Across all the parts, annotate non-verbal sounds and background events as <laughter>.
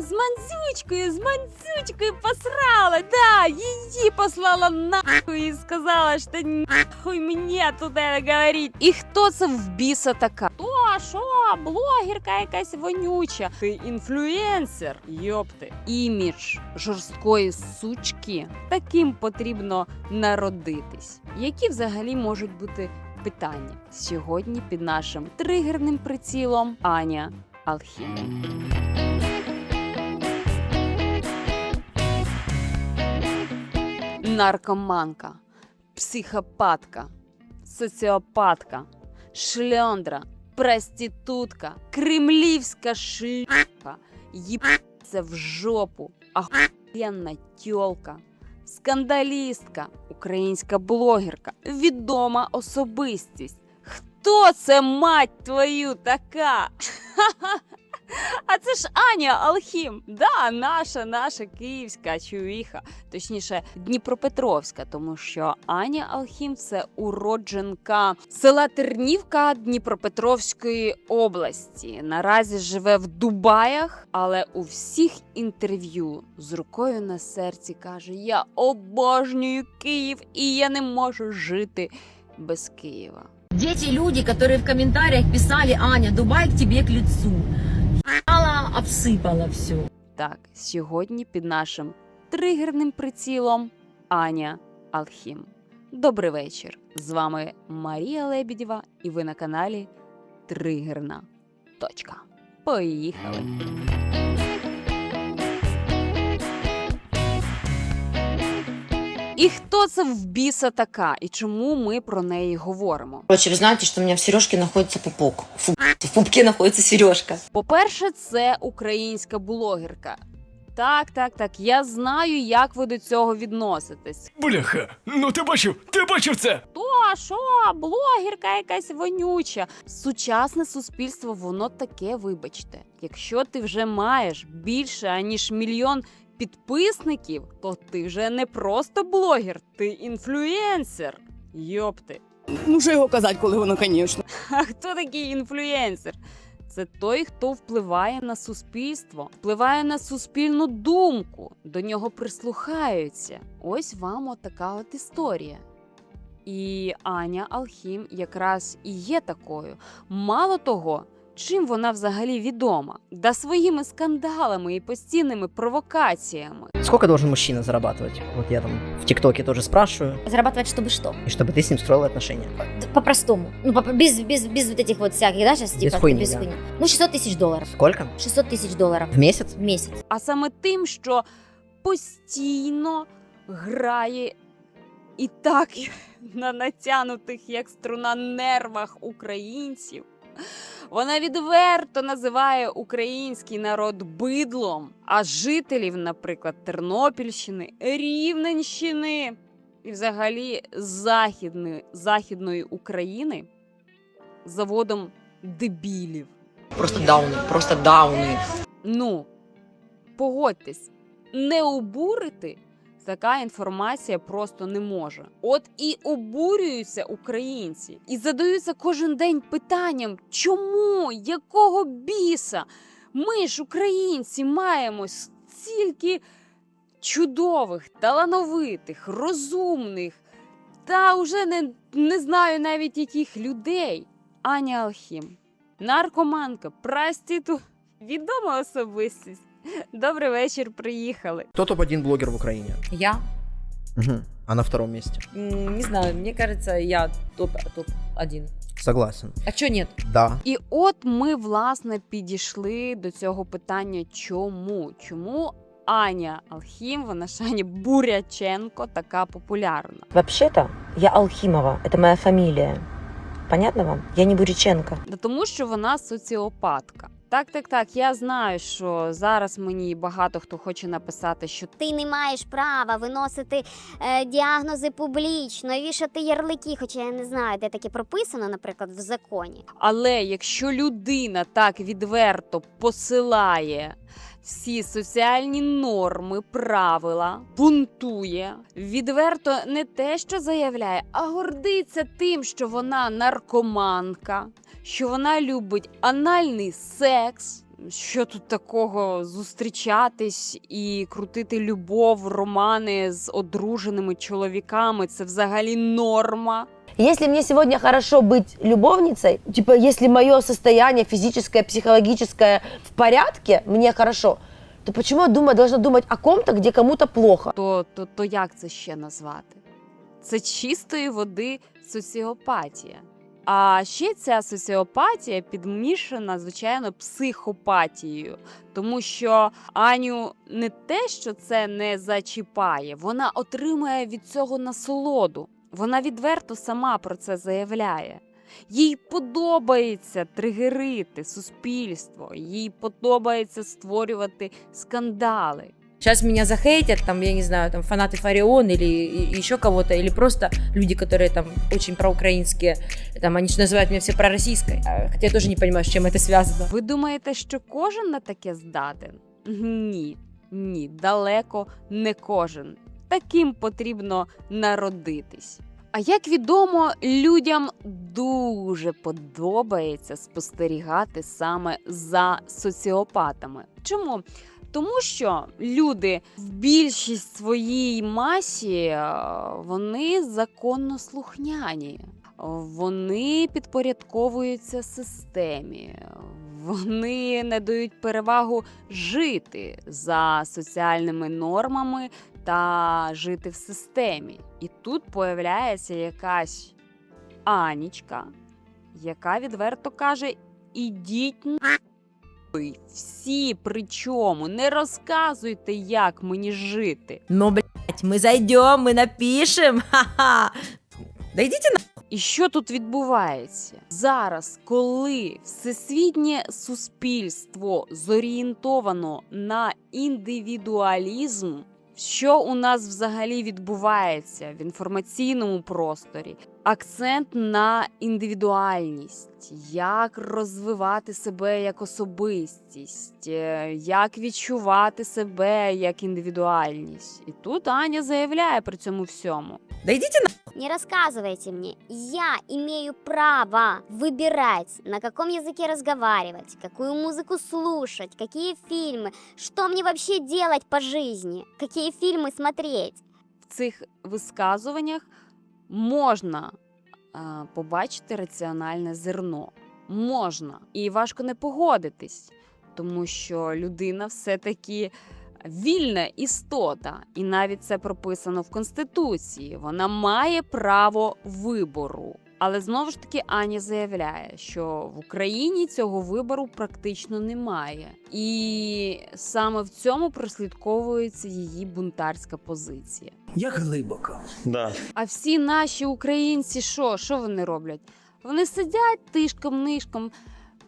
З мандзючкою, з мандзючкою посрала, да, її послала нахуй і сказала, що нахуй мені туди говорить. І хто це в біса така? То, що, блогерка якась вонюча. Ти інфлюенсер, йопти. Імідж жорсткої сучки. Таким потрібно народитись. Які взагалі можуть бути питання сьогодні під нашим тригерним прицілом Аня Алхім. Наркоманка, психопатка, соціопатка, шльондра, проститутка, кремлівська шлюха, їбаться в жопу, ахуєнна тьолка, скандалістка, українська блогерка, відома особистість. Хто це мать твою така? <laughs> А це ж Аня Алхім. Да, наша, наша київська чувіха, точніше, Дніпропетровська, тому що Аня Алхім це уродженка села Тернівка Дніпропетровської області. Наразі живе в Дубаях, але у всіх інтерв'ю з рукою на серці каже: Я обожнюю Київ і я не можу жити без Києва. Дети, люди, которые в комментариях писали, Аня, Дубай к тебе к лицу. Ала обсипала всю. Так, сьогодні під нашим тригерним прицілом Аня Алхім. Добрий вечір. З вами Марія Лебідєва, і ви на каналі Тригерна. Точка. Поїхали. І хто це в біса така, і чому ми про неї говоримо? Короче, вы знаете, что у меня в сережке находится пупок. Фу, в пупке находится сережка. По-перше, це українська блогерка. Так, так, так. Я знаю, як ви до цього відноситесь. Бляха, ну ти бачив, ти бачив це? То що, блогерка якась вонюча. Сучасне суспільство, воно таке, вибачте. Якщо ти вже маєш більше аніж мільйон підписників, то ти вже не просто блогер, ти інфлюенсер. Йопти. Ну, що його казати, коли воно, звісно. А хто такий інфлюенсер? Це той, хто впливає на суспільство, впливає на суспільну думку, до нього прислухаються. Ось вам отака от історія. І Аня Алхім якраз і є такою. Мало того, чим вона взагалі відома, да своїми скандалами і постійними провокаціями. Сколько должен мужчина зарабатывать? Вот я там в ТикТоке тоже спрашиваю. Зарабатывать, чтобы что? И чтобы ты с ним строила отношения. По-простому. Ну, по- без, без, без вот этих вот всяких, да, сейчас Без хуйни, да. Ну, 600 тысяч долларов. Сколько? 600 тысяч долларов В месяц? в месяц. а саме тим, що постійно грає і так <laughs> на натянутих, як струна нервах українців. вона відверто називає український народ бидлом, а жителів, наприклад, Тернопільщини, Рівненщини і взагалі Західної, Західної України заводом дебілів. Просто дауны, просто дауны. Ну, погодьтесь, не обурити така інформація просто не може. От і обурюються українці, і задаються кожен день питанням, чому, якого біса? Ми ж, українці, маємо стільки чудових, талановитих, розумних та вже не, не знаю навіть яких людей. Аня Алхім, наркоманка, проститу, відома особистість. Добрий вечір, приїхали. Кто топ-1 блогер в Украине? Я? Мгм. А на втором месте? М, Не знаю, мне кажется, я топ, топ один. Согласен. А чё нет? Да. І от ми власне підійшли до цього питання, чому? Чому Аня Алхім, вона ж Аня Буряченко, така популярна? Вообще-то, я Алхимова. Это моя фамилия. Понятно вам? Я не Буриченко. Да тому, що вона соціопатка. Так, так, так. Я знаю, що зараз мені багато хто хоче написати, що Ти не маєш права виносити е, діагнози публічно, вішати ярлики, хоча я не знаю, де таке прописано, наприклад, в законі. Але якщо людина так відверто посилає всі соціальні норми, правила, бунтує, відверто не те, що заявляє, а гордиться тим, що вона наркоманка, що вона любить анальний секс. Що тут такого зустрічатись і крутити любов, романи з одруженими чоловіками? Це взагалі норма. Если мне сегодня хорошо быть любовницей, типа, если мое состояние физическое, психологическое в порядке, мне хорошо, то почему я думаю, должна думать о ком-то, где кому-то плохо? То, то, то як це ще назвати? Це чистої води соціопатія. А ще ця соціопатія підмішана, звичайно, психопатією, тому що Аню не те, що це не зачіпає, вона отримує від цього насолоду. Вона відверто сама про це заявляє. Їй подобається тригерити суспільство, їй подобається створювати скандали. Сейчас меня захейтят, там, я не знаю, там фанаты Фарион или и- еще кого-то, или просто люди, которые там очень проукраинские, там, они же называют меня все пророссийской, А, хотя я тоже не понимаю, с чем это связано. Ви думаєте, що кожен на таке здатен? Ні, ні, далеко не кожен. Таким потрібно народитись. А як відомо, людям дуже подобається спостерігати саме за соціопатами. Чому? Тому що люди в більшість своїй масі е, вони законно слухняні. Вони підпорядковуються системі, вони не дають перевагу жити за соціальними нормами та жити в системі. І тут появляється якась Анічка, яка відверто каже: ідіть всі причому, не розказуйте, як мені жити. Ну, блять, ми зайдемо, ми напишемо. <laughs> ха-ха. Да на. І що тут відбувається зараз, коли всесвітнє суспільство зорієнтовано на індивідуалізм? Що у нас взагалі відбувається в інформаційному просторі? Акцент на індивідуальність, як розвивати себе як особистість, е, як відчувати себе як індивідуальність. І тут Аня заявляє при цьому всьому. Да идите Не рассказывайте мне. Я имею право выбирать, на каком языке разговаривать, какую музыку слушать, какие фильмы, что мне вообще делать по жизни, какие фильмы смотреть. в цих висказуваннях можна е, побачити раціональне зерно. Можна. І важко не погодитись, тому що людина все-таки вільна істота, і навіть це прописано в Конституції. Вона має право вибору. Але знову ж таки Аня заявляє, що в Україні цього вибору практично немає, і саме в цьому прослідковується її бунтарська позиція. Як глибоко. Да. А всі наші українці, що? Що вони роблять? Вони сидять тишком нишком,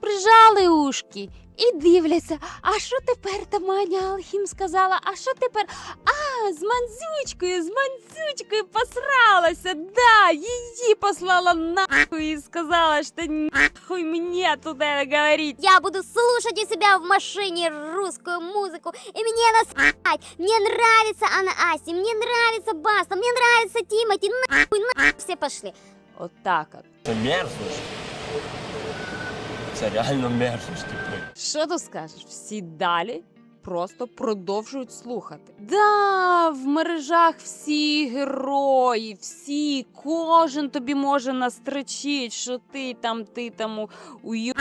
прижали ушки і дивляться. А що тепер та Маня Алхім сказала? А що тепер? А, з манзючкою, з манзючкою посралася. Да, її послала нахуй і сказала, що нахуй мені туди говорить. Я буду слушать у себя в машине русскую музыку, и мне насрать. Мне нравится Анна Аси, мне нравится Баста, мне нравится Тимати, нахуй, нахуй, все пошли. Отак от. Це мерзость. Це реально мерзость, типу. Що ти скажеш? Всі далі просто продовжують слухати. Да, в мережах всі герої, всі, кожен тобі може настрочити, що ти там, ти там у-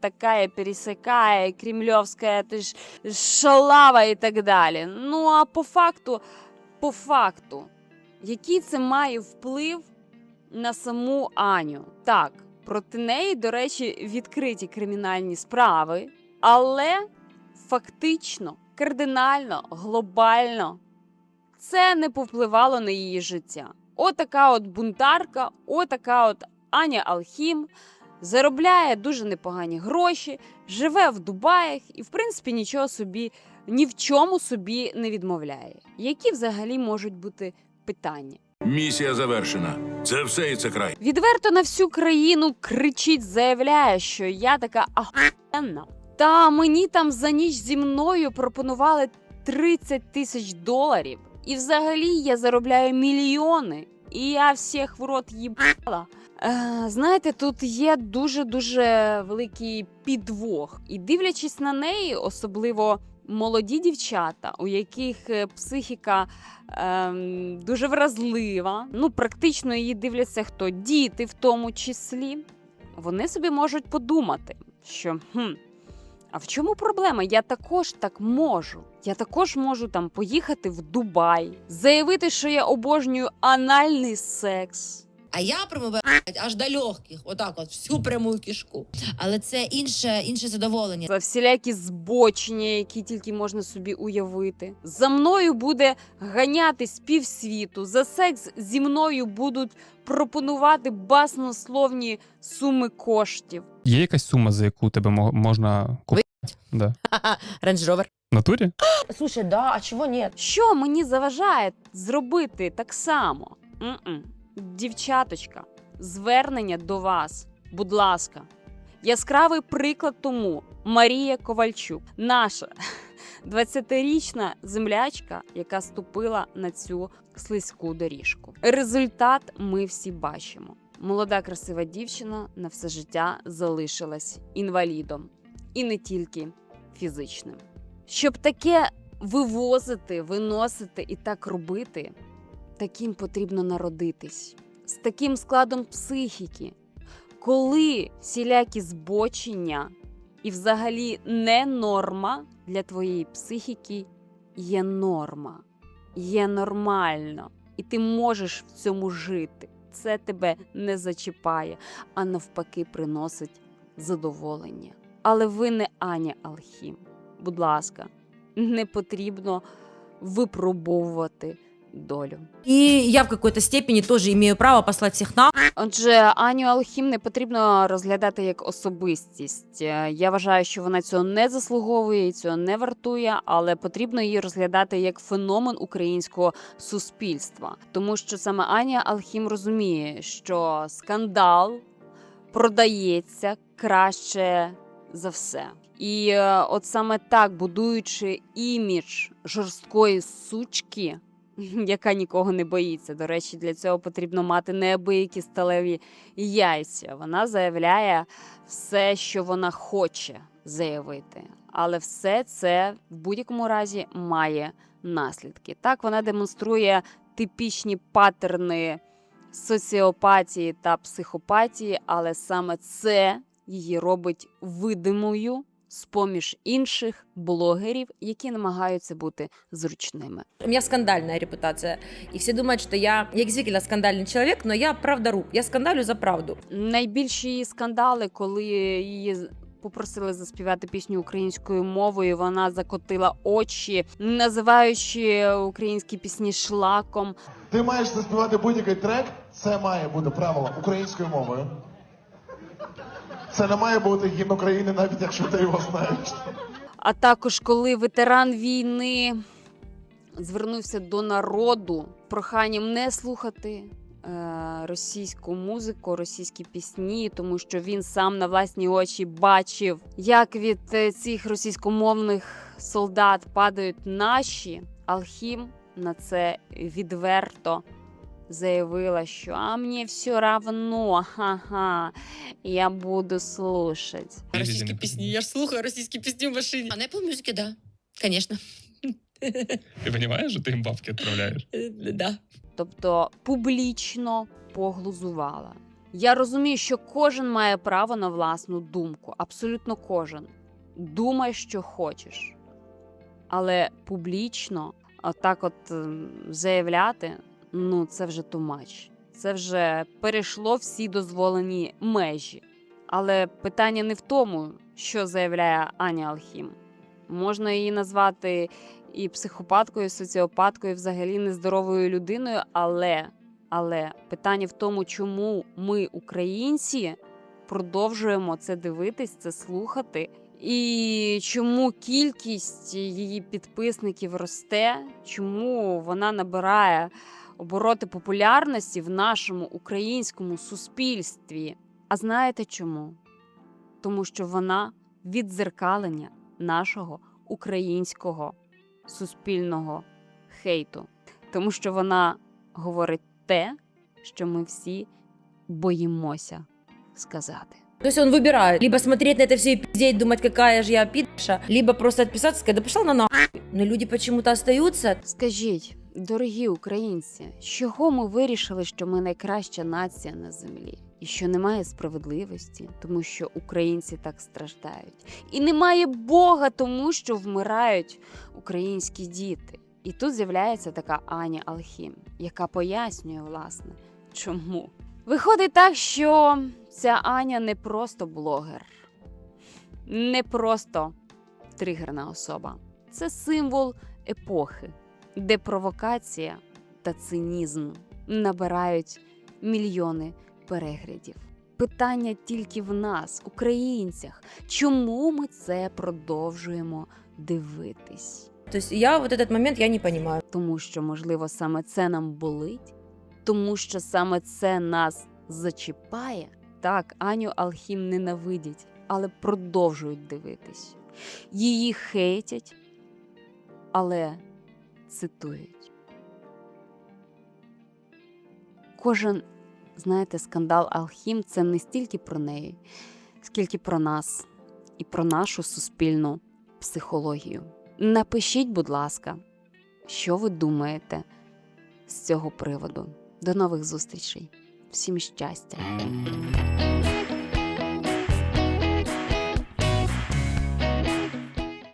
така пересикає, кремльовська, ти ж шалава і так далі. Ну а по факту, по факту, який це має вплив на саму Аню? Так, проти неї, до речі, відкриті кримінальні справи, але фактично, кардинально, глобально це не повпливало на її життя. Отака от бунтарка, отака от Аня Алхім заробляє дуже непогані гроші, живе в Дубаях і, в принципі, нічого собі ні в чому собі не відмовляє. Які взагалі можуть бути питання? Місія завершена. Це все і це край. Відверто на всю країну кричить, заявляє, що я така ахуєнна. Та мені там за ніч зі мною пропонували 30 тисяч доларів. І взагалі я заробляю мільйони. І я всіх в рот їбала. Е, знаєте, тут є дуже дуже великий підвох. І дивлячись на неї, особливо молоді дівчата, у яких е, психіка ем, дуже вразлива, ну практично її дивляться хто діти, в тому числі, вони собі можуть подумати, що хм, а в чому проблема? Я також так можу. Я також можу там поїхати в Дубай, заявити, що я обожнюю анальний секс. А я промиваю аж до легких, отак, от всю пряму кишку. Але це інше, інше задоволення. за всілякі збочення, які тільки можна собі уявити. За мною буде ганятись півсвіту. За секс зі мною будуть пропонувати баснословні суми коштів. Є якась сума, за яку тебе мо- можна купити? Да. В натурі? Слушай, да, а чего нет? Що мені заважає зробити так само? М-м. Дівчаточка, звернення до вас, будь ласка. Яскравий приклад тому Марія Ковальчук, наша <laughs> 20-річна землячка, яка ступила на цю слизьку доріжку. Результат ми всі бачимо. Молода красива дівчина на все життя залишилась інвалідом, і не тільки фізичним. Щоб таке вивозити, виносити і так робити, таким потрібно народитись з таким складом психіки, коли всілякі збочення і взагалі не норма для твоєї психіки є норма, є нормально, і ти можеш в цьому жити. Це тебе не зачіпає, а навпаки, приносить задоволення. Але ви не Аня Алхім. Будь ласка, не потрібно випробовувати долю. И я в какой-то степени тоже имею право послать всех на Отже, Аню Алхім не потрібно розглядати як особистість. Е, Я вважаю, що вона цього не заслуговує і цього не вартує, але потрібно її розглядати як феномен українського суспільства, тому що саме Аня Алхім розуміє, що скандал продається краще за все. І е, от саме так, будуючи імідж жорсткої сучки, <laughs> яка нікого не боїться. До речі, для цього потрібно мати неабиякі сталеві яйця. Вона заявляє все, що вона хоче заявити. Але все це в будь-якому разі має наслідки. Так, вона демонструє типічні паттерни соціопатії та психопатії, але саме це її робить видимою з-поміж інших блогерів, які намагаються бути зручними. У меня скандальная репутация. И все думают, что я, я действительно скандальный человек, но я правдоруб. Я скандалю за правду. Найбільші її скандали, коли її попросили заспівати пісню українською мовою, вона закотила очі, називаючи українські пісні шлаком. Ти маєш заспівати будь-який трек, це має бути правило українською мовою. Це не має бути гімн України, навіть якщо ти його знаєш. А також коли ветеран війни звернувся до народу проханням не слухати е, російську музику, російські пісні, тому що він сам на власні очі бачив, як від е, цих російськомовних солдат падають наші. Алхім на це відверто заявила, що а мені все равно, ха-ха, я буду слушать. Російські пісні. Я ж слухаю російські пісні в машині. А на Apple Music, да. Конечно. Ти розумієш, що ти їм бабки відправляєш? Да. тобто публічно поглузувала. Я розумію, що кожен має право на власну думку, абсолютно кожен. Думай, що хочеш. Але публічно, отак от ем, заявляти, ну це вже тумач. Це вже перейшло всі дозволені межі. Але питання не в тому, що заявляє Аня Алхім. Можна її назвати і психопаткою, і соціопаткою, і взагалі нездоровою людиною. Але, але питання в тому, чому ми, українці, продовжуємо це дивитись, це слухати. І чому кількість її підписників росте, чому вона набирає обороти популярності в нашому українському суспільстві? А знаєте чому? Тому що вона віддзеркалення нашого українського суспільного хейту, тому що вона говорить те, що ми всі боїмося сказати. То есть он выбирает, либо смотреть на это все и пиздеть, думать, какая же я пидша, либо просто отписаться, сказать, да пошла на нахуй. Но люди почему-то остаются. Скажіть, дорогі українці, з чого ми вирішили, що ми найкраща нація на землі? І що немає справедливості, тому що українці так страждають. І немає Бога, тому що вмирають українські діти. І тут з'являється така Аня Алхім, яка пояснює, власне, чому. Виходить так, що ця Аня не просто блогер, не просто тригерна особа. Це символ епохи, де провокація та цинізм набирають мільйони переглядів. Питання тільки в нас, українцях, чому ми це продовжуємо дивитись? То есть я вот этот момент я не понимаю. Тому що, можливо, саме це нам болить, тому що саме це нас зачіпає. Так, Аню Алхім ненавидять, але продовжують дивитись. Її хейтять, але цитують. Кожен, знаєте, скандал Алхім це не стільки про неї, скільки про нас і про нашу суспільну психологію. Напишіть, будь ласка, що ви думаєте з цього приводу. До нових зустрічей. Всім щастя!